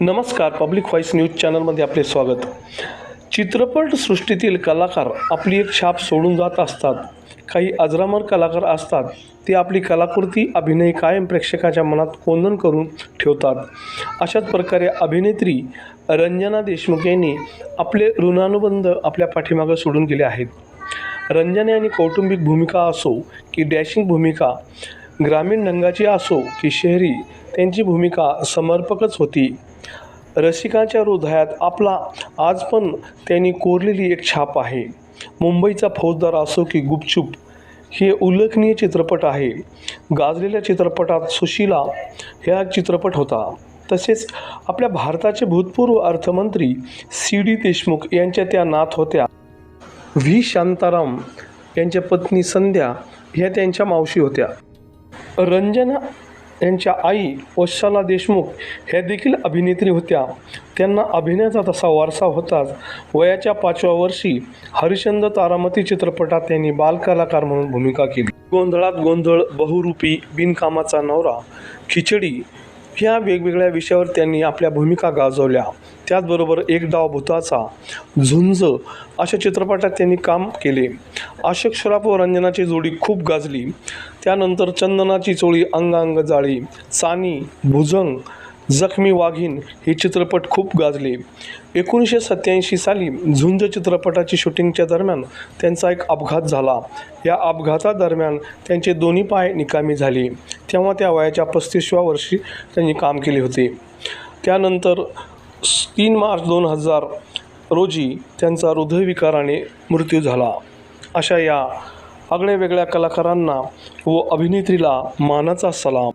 नमस्कार public voice news चॅनलमध्ये आपले स्वागत. चित्रपटसृष्टीतील कलाकार आपली एक छाप सोडून जात असतात. काही अजरामर कलाकार असतात ते आपली कलाकृती अभिनय कायम प्रेक्षकाच्या मनात कोंदन करून ठेवतात. अशाच प्रकारे अभिनेत्री रंजना देशमुख यांनी आपले ऋणानुबंध आपल्या पाठीमागं सोडून गेले आहेत. रंजना यांनी कौटुंबिक भूमिका असो की डॅशिंग भूमिका ग्रामीण रंगाची असो की शहरी त्यांची भूमिका समर्पकच होती. रसिकांच्या हृदयात आपला आज पण त्यांनी कोरलेली एक छाप आहे. मुंबईचा फौजदार असो की गुपचूप हे उल्लेखनीय चित्रपट आहे. गाजलेल्या चित्रपटात सुशीला ह्या चित्रपट होता. तसेच आपल्या भारताचे भूतपूर्व अर्थमंत्री सी डी देशमुख यांच्या त्या नात होत्या. व्ही. शांताराम यांच्या पत्नी संध्या ह्या त्यांच्या मावशी होत्या. रंजना यांच्या आई वशाला देशमुख ह्या देखील अभिनेत्री होत्या. त्यांना अभिनयाचा तसा वारसा होताच. वयाच्या पाचव्या वर्षी हरिश्चंद्र तारामती चित्रपटात त्यांनी बालकलाकार म्हणून भूमिका केली. गोंधळात गोंधळ बहुरूपी बिनकामाचा नवरा खिचडी ह्या वेगवेगळ्या विषयावर त्यांनी आपल्या भूमिका गाजवल्या. त्याचबरोबर एक डाव भूताचा झुंज अशा चित्रपटात त्यांनी काम केले. अशोक श्राफ व रंजनाची जोडी खूप गाजली. त्यानंतर चंदनाची चोळी अंग अंग जाळी चानी भुजंग जखमी वाघीण हे चित्रपट खूप गाजले. एकोणीसशे सत्याऐंशी साली झुंज चित्रपटाची शूटिंगच्या दरम्यान त्यांचा एक अपघात झाला. या अपघातादरम्यान त्यांचे दोन्ही पाय निकामी झाले. तेव्हा त्या वयाच्या पस्तीसव्या वर्षी त्यांनी काम केले होते. त्यानंतर तीन मार्च दोन हजार रोजी त्यांचा हृदयविकाराने मृत्यू झाला. अशा या आगळ्या वेगळ्या कलाकारांना व अभिनेत्रीला मानाचा सलाम.